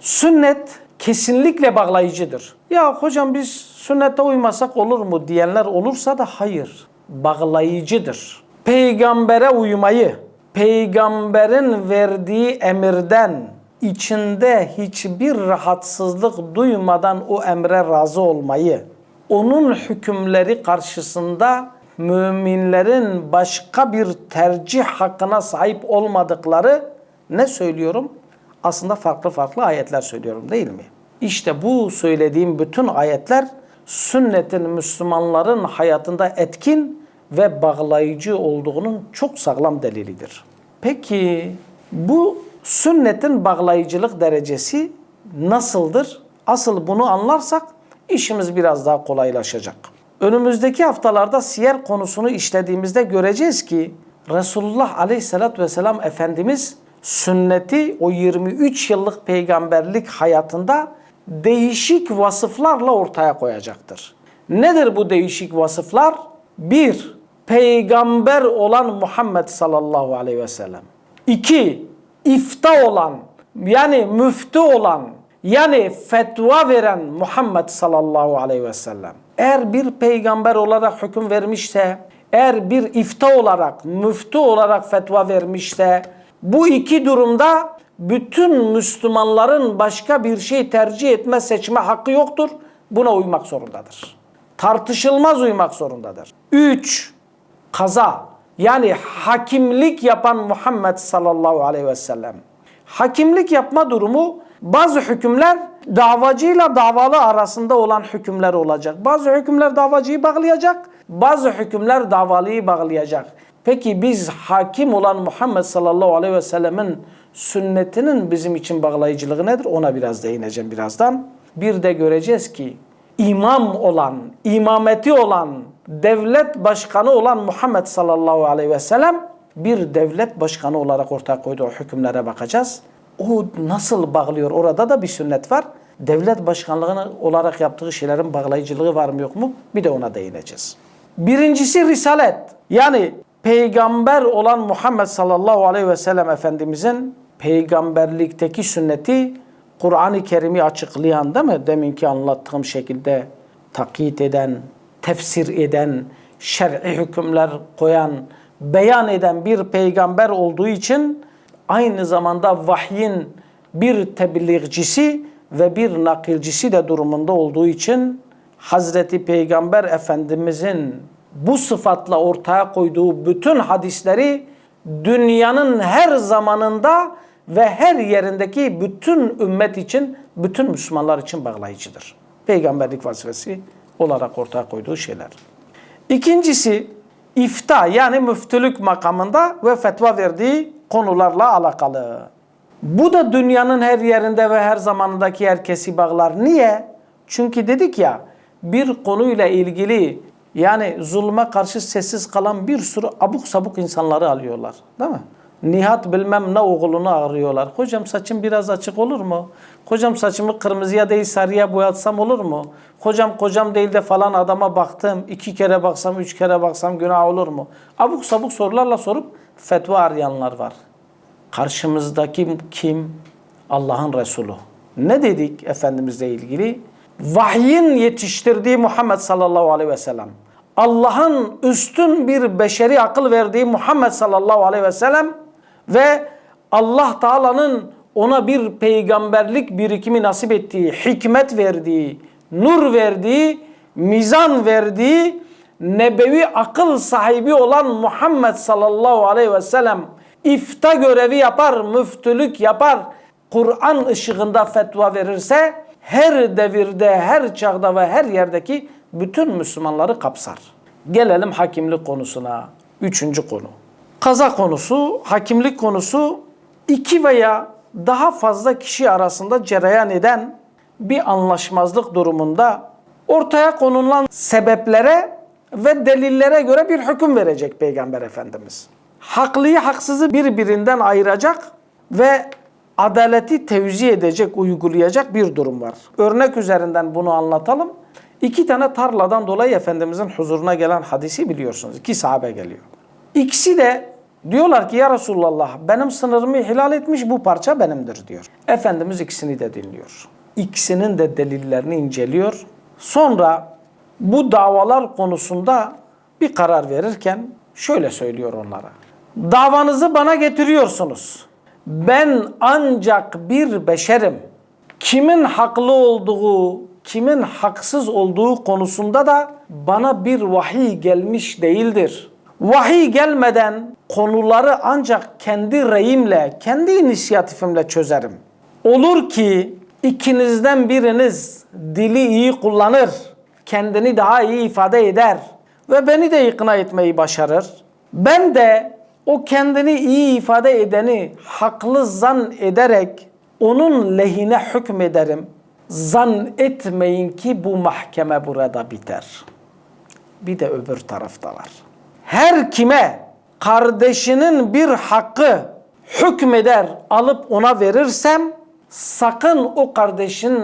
Sünnet kesinlikle bağlayıcıdır. Ya hocam biz sünnete uymasak olur mu diyenler olursa da hayır. Bağlayıcıdır. Peygambere uymayı, peygamberin verdiği emirden içinde hiçbir rahatsızlık duymadan o emre razı olmayı, onun hükümleri karşısında müminlerin başka bir tercih hakkına sahip olmadıkları ne söylüyorum? Aslında farklı farklı ayetler söylüyorum değil mi? İşte bu söylediğim bütün ayetler sünnetin Müslümanların hayatında etkin ve bağlayıcı olduğunun çok sağlam delilidir. Peki bu sünnetin bağlayıcılık derecesi nasıldır? Asıl bunu anlarsak işimiz biraz daha kolaylaşacak. Önümüzdeki haftalarda siyer konusunu işlediğimizde göreceğiz ki Resulullah Aleyhisselatü Vesselam Efendimiz sünneti o 23 yıllık peygamberlik hayatında değişik vasıflarla ortaya koyacaktır. Nedir bu değişik vasıflar? Bir, peygamber olan Muhammed sallallahu aleyhi ve sellem. İki, ifta olan yani müftü olan yani fetva veren Muhammed sallallahu aleyhi ve sellem. Eğer bir peygamber olarak hüküm vermişse, eğer bir ifta olarak, müftü olarak fetva vermişse, bu iki durumda bütün Müslümanların başka bir şey tercih etme, seçme hakkı yoktur. Buna uymak zorundadır. Tartışılmaz uymak zorundadır. Üç, kaza yani hakimlik yapan Muhammed sallallahu aleyhi ve sellem. Hakimlik yapma durumu bazı hükümler davacıyla davalı arasında olan hükümler olacak. Bazı hükümler davacıyı bağlayacak, bazı hükümler davalıyı bağlayacak. Peki biz hakim olan Muhammed sallallahu aleyhi ve sellemin sünnetinin bizim için bağlayıcılığı nedir? Ona biraz değineceğim birazdan. Bir de göreceğiz ki imam olan, imameti olan, devlet başkanı olan Muhammed sallallahu aleyhi ve sellem bir devlet başkanı olarak ortaya koyduğu hükümlere bakacağız. O nasıl bağlıyor? Orada da bir sünnet var. Devlet başkanlığını olarak yaptığı şeylerin bağlayıcılığı var mı yok mu? Bir de ona değineceğiz. Birincisi risalet. Yani peygamber olan Muhammed sallallahu aleyhi ve sellem Efendimizin peygamberlikteki sünneti Kur'an-ı Kerim'i açıklayan değil mi? Deminki anlattığım şekilde takyit eden, tefsir eden, şer'i hükümler koyan, beyan eden bir peygamber olduğu için aynı zamanda vahyin bir tebliğcisi ve bir nakilcisi de durumunda olduğu için Hazreti Peygamber Efendimizin bu sıfatla ortaya koyduğu bütün hadisleri dünyanın her zamanında ve her yerindeki bütün ümmet için, bütün Müslümanlar için bağlayıcıdır. Peygamberlik vazifesi olarak ortaya koyduğu şeyler. İkincisi ifta yani müftülük makamında ve fetva verdiği konularla alakalı. Bu da dünyanın her yerinde ve her zamanındaki herkesi bağlar. Niye? Çünkü dedik ya bir konuyla ilgili yani zulme karşı sessiz kalan bir sürü abuk sabuk insanları alıyorlar. Değil mi? Nihat bilmem ne oğlunu arıyorlar. Hocam saçım biraz açık olur mu? Hocam saçımı kırmızıya değil sarıya boyatsam olur mu? Hocam kocam değil de falan adama baktım. iki kere baksam, üç kere baksam günah olur mu? Abuk sabuk sorularla sorup fetva arayanlar var. Karşımızdaki kim? Allah'ın Resulü. Ne dedik Efendimizle ilgili? Vahyin yetiştirdiği Muhammed sallallahu aleyhi ve sellem. Allah'ın üstün bir beşeri akıl verdiği Muhammed sallallahu aleyhi ve sellem ve Allah Teala'nın ona bir peygamberlik birikimi nasip ettiği, hikmet verdiği, nur verdiği, mizan verdiği, nebevi akıl sahibi olan Muhammed sallallahu aleyhi ve sellem ifta görevi yapar, müftülük yapar, Kur'an ışığında fetva verirse her devirde, her çağda ve her yerdeki bütün Müslümanları kapsar. Gelelim hakimlik konusuna. Üçüncü konu. Kaza konusu, hakimlik konusu iki veya daha fazla kişi arasında cereyan eden bir anlaşmazlık durumunda ortaya konulan sebeplere ve delillere göre bir hüküm verecek Peygamber Efendimiz. Haklıyı haksızı birbirinden ayıracak ve adaleti tevzi edecek, uygulayacak bir durum var. Örnek üzerinden bunu anlatalım. İki tane tarladan dolayı Efendimizin huzuruna gelen hadisi biliyorsunuz. İki sahabe geliyor. İkisi de Diyorlar ki ya Resulallah benim sınırımı ihlal etmiş bu parça benimdir diyor. Efendimiz ikisini de dinliyor. İkisinin de delillerini inceliyor. Sonra bu davalar konusunda bir karar verirken şöyle söylüyor onlara. Davanızı bana getiriyorsunuz. Ben ancak bir beşerim. Kimin haklı olduğu, kimin haksız olduğu konusunda da bana bir vahiy gelmiş değildir. Vahiy gelmeden konuları ancak kendi reyimle, kendi inisiyatifimle çözerim. Olur ki ikinizden biriniz dili iyi kullanır, kendini daha iyi ifade eder ve beni de ikna etmeyi başarır. Ben de o kendini iyi ifade edeni haklı zan ederek onun lehine hükmederim. Zan etmeyin ki bu mahkeme burada biter. Bir de öbür tarafta var. Her kime kardeşinin bir hakkı hükmeder alıp ona verirsem sakın o kardeşin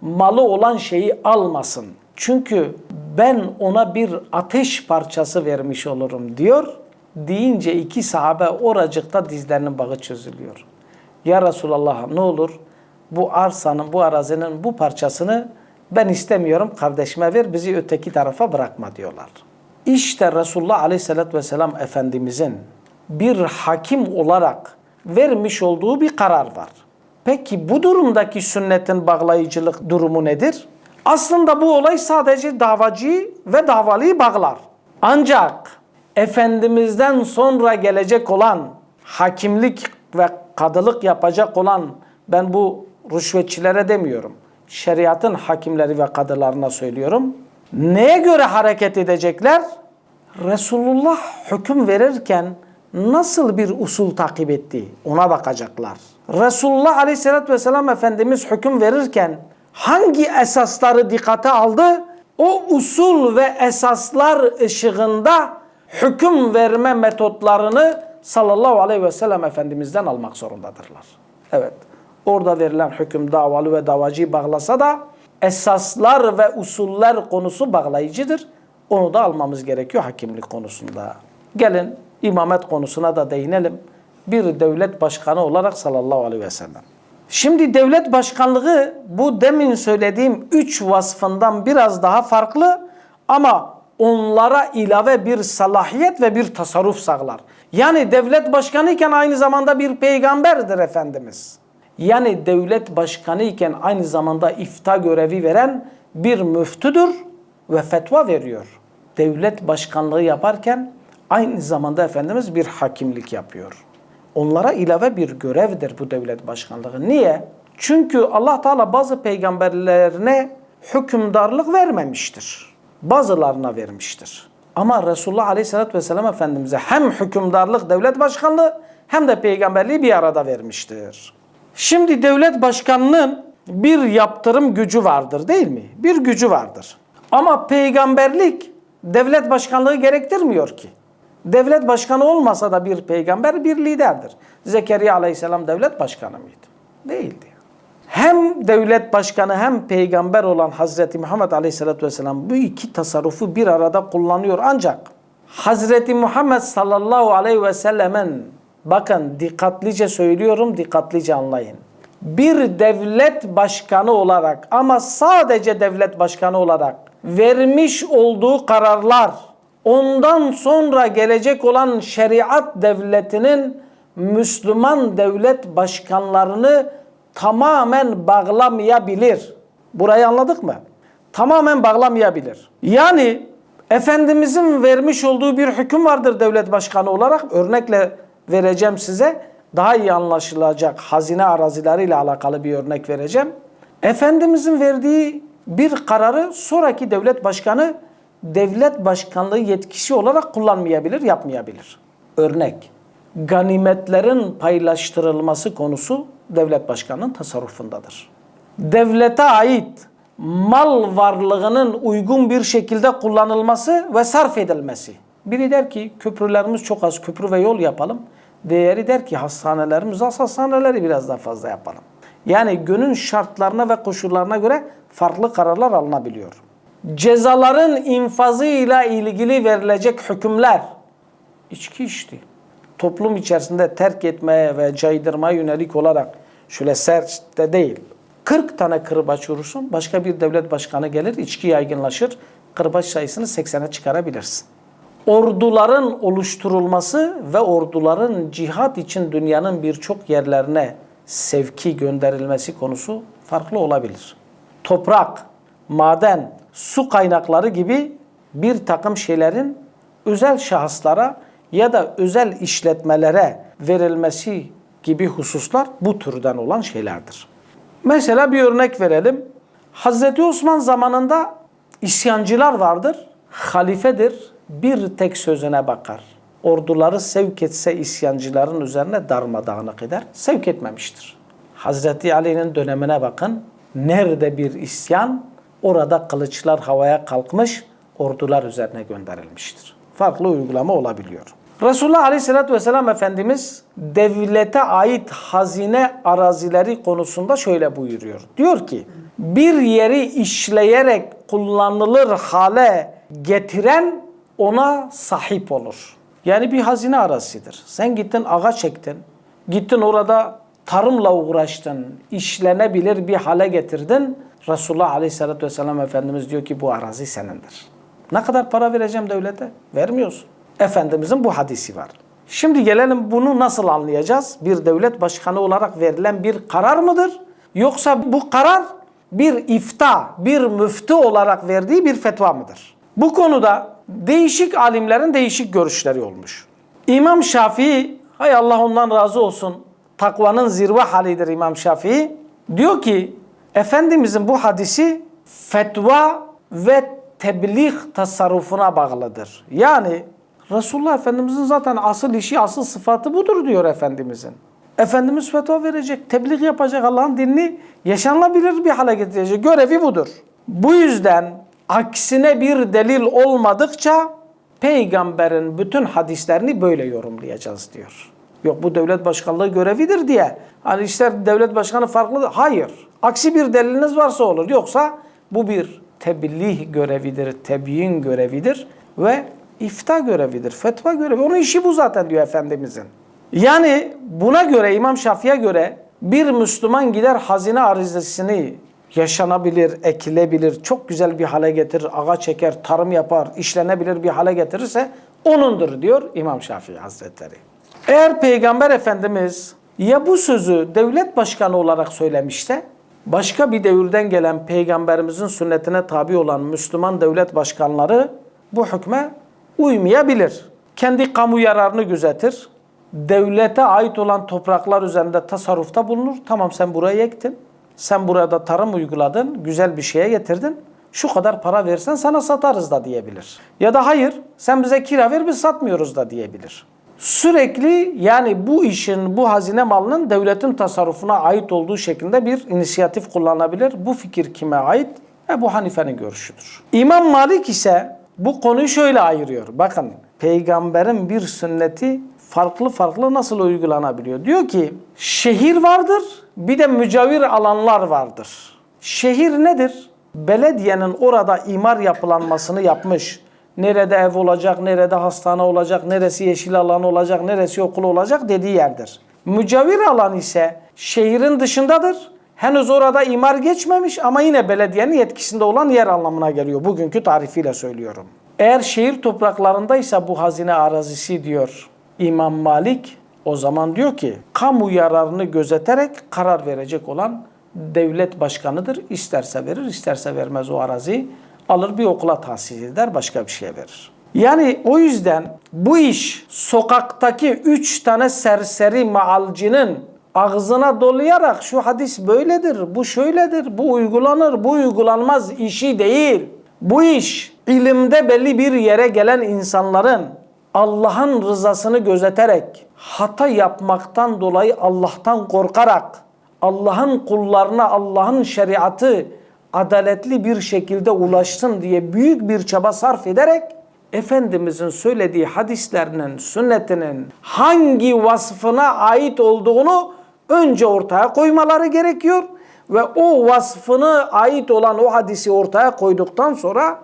malı olan şeyi almasın. Çünkü ben ona bir ateş parçası vermiş olurum diyor. Deyince iki sahabe oracıkta dizlerinin bağı çözülüyor. Ya Resulallah ne olur bu arsanın, bu arazinin bu parçasını ben istemiyorum kardeşime ver bizi öteki tarafa bırakma diyorlar. İşte Resulullah Aleyhisselatü Vesselam Efendimizin bir hakim olarak vermiş olduğu bir karar var. Peki bu durumdaki sünnetin bağlayıcılık durumu nedir? Aslında bu olay sadece davacıyı ve davalıyı bağlar. Ancak Efendimiz'den sonra gelecek olan hakimlik ve kadılık yapacak olan ben bu rüşvetçilere demiyorum. Şeriatın hakimleri ve kadılarına söylüyorum. Neye göre hareket edecekler? Resulullah hüküm verirken nasıl bir usul takip etti ona bakacaklar. Resulullah Aleyhisselatü Vesselam Efendimiz hüküm verirken hangi esasları dikkate aldı? O usul ve esaslar ışığında hüküm verme metotlarını sallallahu aleyhi ve sellem Efendimiz'den almak zorundadırlar. Evet, orada verilen hüküm davalı ve davacıyı bağlasa da esaslar ve usuller konusu bağlayıcıdır. Onu da almamız gerekiyor hakimlik konusunda. Gelin imamet konusuna da değinelim. Bir devlet başkanı olarak sallallahu aleyhi ve sellem. Şimdi devlet başkanlığı bu demin söylediğim üç vasfından biraz daha farklı ama onlara ilave bir salahiyet ve bir tasarruf sağlar. Yani devlet başkanı iken aynı zamanda bir peygamberdir Efendimiz. Yani devlet başkanı iken aynı zamanda ifta görevi veren bir müftüdür ve fetva veriyor. Devlet başkanlığı yaparken aynı zamanda Efendimiz bir hakimlik yapıyor. Onlara ilave bir görevdir bu devlet başkanlığı. Niye? Çünkü Allah Teala bazı peygamberlerine hükümdarlık vermemiştir. Bazılarına vermiştir. Ama Resulullah Aleyhisselatü Vesselam Efendimiz'e hem hükümdarlık, devlet başkanlığı hem de peygamberliği bir arada vermiştir. Şimdi devlet başkanının bir yaptırım gücü vardır değil mi? Bir gücü vardır. Ama peygamberlik devlet başkanlığı gerektirmiyor ki. Devlet başkanı olmasa da bir peygamber bir liderdir. Zekeriya aleyhisselam devlet başkanı mıydı? Değildi. Hem devlet başkanı hem peygamber olan Hazreti Muhammed aleyhisselatü vesselam bu iki tasarrufu bir arada kullanıyor. Ancak Hazreti Muhammed sallallahu aleyhi ve sellemin bakın dikkatlice söylüyorum dikkatlice anlayın. Bir devlet başkanı olarak ama sadece devlet başkanı olarak vermiş olduğu kararlar ondan sonra gelecek olan şeriat devletinin Müslüman devlet başkanlarını tamamen bağlamayabilir. Burayı anladık mı? Tamamen bağlamayabilir. Yani Efendimizin vermiş olduğu bir hüküm vardır devlet başkanı olarak. Örnekle vereceğim size. Daha iyi anlaşılacak hazine arazileriyle alakalı bir örnek vereceğim. Efendimizin verdiği bir kararı sonraki devlet başkanı devlet başkanlığı yetkisi olarak kullanmayabilir, yapmayabilir. Örnek, ganimetlerin paylaştırılması konusu devlet başkanının tasarrufundadır. Devlete ait mal varlığının uygun bir şekilde kullanılması ve sarf edilmesi. Biri der ki köprülerimiz çok az, köprü ve yol yapalım. Diğeri der ki hastanelerimiz az, hastaneleri biraz daha fazla yapalım. Yani günün şartlarına ve koşullarına göre farklı kararlar alınabiliyor cezaların infazıyla ilgili verilecek hükümler içki içti. Toplum içerisinde terk etmeye ve caydırmaya yönelik olarak şöyle sert de değil. 40 tane kırbaç vurursun, başka bir devlet başkanı gelir, içki yaygınlaşır, kırbaç sayısını 80'e çıkarabilirsin. Orduların oluşturulması ve orduların cihat için dünyanın birçok yerlerine sevki gönderilmesi konusu farklı olabilir. Toprak, maden, su kaynakları gibi bir takım şeylerin özel şahıslara ya da özel işletmelere verilmesi gibi hususlar bu türden olan şeylerdir. Mesela bir örnek verelim. Hazreti Osman zamanında isyancılar vardır. Halifedir. Bir tek sözüne bakar. Orduları sevk etse isyancıların üzerine darmadağınık eder. Sevk etmemiştir. Hazreti Ali'nin dönemine bakın. Nerede bir isyan, orada kılıçlar havaya kalkmış, ordular üzerine gönderilmiştir. Farklı uygulama olabiliyor. Resulullah Aleyhisselatü Vesselam Efendimiz devlete ait hazine arazileri konusunda şöyle buyuruyor. Diyor ki bir yeri işleyerek kullanılır hale getiren ona sahip olur. Yani bir hazine arazisidir. Sen gittin ağaç çektin. Gittin orada tarımla uğraştın. işlenebilir bir hale getirdin. Resulullah Aleyhisselatü Vesselam Efendimiz diyor ki bu arazi senindir. Ne kadar para vereceğim devlete? Vermiyorsun. Efendimizin bu hadisi var. Şimdi gelelim bunu nasıl anlayacağız? Bir devlet başkanı olarak verilen bir karar mıdır? Yoksa bu karar bir ifta, bir müftü olarak verdiği bir fetva mıdır? Bu konuda değişik alimlerin değişik görüşleri olmuş. İmam Şafii, hay Allah ondan razı olsun, takvanın zirve halidir İmam Şafii. Diyor ki, Efendimizin bu hadisi fetva ve tebliğ tasarrufuna bağlıdır. Yani Resulullah Efendimizin zaten asıl işi, asıl sıfatı budur diyor Efendimizin. Efendimiz fetva verecek, tebliğ yapacak, Allah'ın dinini yaşanılabilir bir hale getirecek. Görevi budur. Bu yüzden aksine bir delil olmadıkça peygamberin bütün hadislerini böyle yorumlayacağız diyor. Yok bu devlet başkanlığı görevidir diye. Hani ister devlet başkanı farklı. Hayır. Aksi bir deliliniz varsa olur. Yoksa bu bir tebliğ görevidir, tebyin görevidir ve ifta görevidir, fetva görevi. Onun işi bu zaten diyor Efendimizin. Yani buna göre İmam Şafii'ye göre bir Müslüman gider hazine arizesini yaşanabilir, ekilebilir, çok güzel bir hale getirir, ağa çeker, tarım yapar, işlenebilir bir hale getirirse onundur diyor İmam Şafii Hazretleri. Eğer Peygamber Efendimiz ya bu sözü devlet başkanı olarak söylemişse başka bir devirden gelen peygamberimizin sünnetine tabi olan Müslüman devlet başkanları bu hükme uymayabilir. Kendi kamu yararını gözetir. Devlete ait olan topraklar üzerinde tasarrufta bulunur. Tamam sen burayı ektin. Sen burada tarım uyguladın. Güzel bir şeye getirdin. Şu kadar para versen sana satarız da diyebilir. Ya da hayır sen bize kira ver biz satmıyoruz da diyebilir. Sürekli yani bu işin, bu hazine malının devletin tasarrufuna ait olduğu şeklinde bir inisiyatif kullanabilir. Bu fikir kime ait? Ebu Hanife'nin görüşüdür. İmam Malik ise bu konuyu şöyle ayırıyor. Bakın peygamberin bir sünneti farklı farklı nasıl uygulanabiliyor? Diyor ki şehir vardır bir de mücavir alanlar vardır. Şehir nedir? Belediyenin orada imar yapılanmasını yapmış. Nerede ev olacak, nerede hastane olacak, neresi yeşil alan olacak, neresi okul olacak dediği yerdir. Mücavir alan ise şehrin dışındadır. Henüz orada imar geçmemiş ama yine belediyenin yetkisinde olan yer anlamına geliyor. Bugünkü tarifiyle söylüyorum. Eğer şehir topraklarındaysa bu hazine arazisi diyor İmam Malik o zaman diyor ki kamu yararını gözeterek karar verecek olan devlet başkanıdır. İsterse verir, isterse vermez o araziyi. Alır bir okula tahsis eder, başka bir şeye verir. Yani o yüzden bu iş sokaktaki üç tane serseri maalcinin ağzına dolayarak şu hadis böyledir, bu şöyledir, bu uygulanır, bu uygulanmaz işi değil. Bu iş ilimde belli bir yere gelen insanların Allah'ın rızasını gözeterek hata yapmaktan dolayı Allah'tan korkarak Allah'ın kullarına Allah'ın şeriatı adaletli bir şekilde ulaşsın diye büyük bir çaba sarf ederek Efendimizin söylediği hadislerinin, sünnetinin hangi vasfına ait olduğunu önce ortaya koymaları gerekiyor ve o vasfını ait olan o hadisi ortaya koyduktan sonra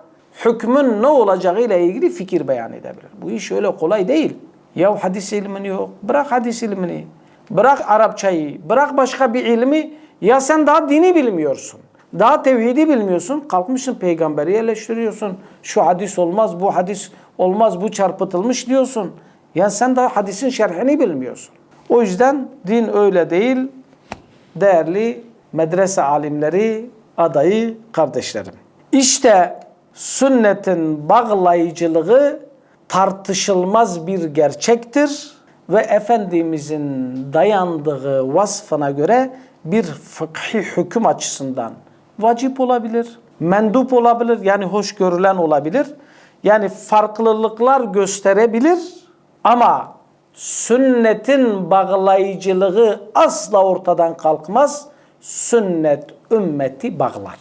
hükmün ne olacağı ile ilgili fikir beyan edebilir. Bu iş öyle kolay değil. Ya hadis ilmini yok. Bırak hadis ilmini. Bırak Arapçayı. Bırak başka bir ilmi. Ya sen daha dini bilmiyorsun. Daha tevhidi bilmiyorsun. Kalkmışsın peygamberi eleştiriyorsun. Şu hadis olmaz, bu hadis olmaz, bu çarpıtılmış diyorsun. Ya sen daha hadisin şerhini bilmiyorsun. O yüzden din öyle değil. Değerli medrese alimleri, adayı kardeşlerim. İşte sünnetin bağlayıcılığı tartışılmaz bir gerçektir ve Efendimizin dayandığı vasfına göre bir fıkhi hüküm açısından vacip olabilir, mendup olabilir yani hoş görülen olabilir. Yani farklılıklar gösterebilir ama sünnetin bağlayıcılığı asla ortadan kalkmaz. Sünnet ümmeti bağlar.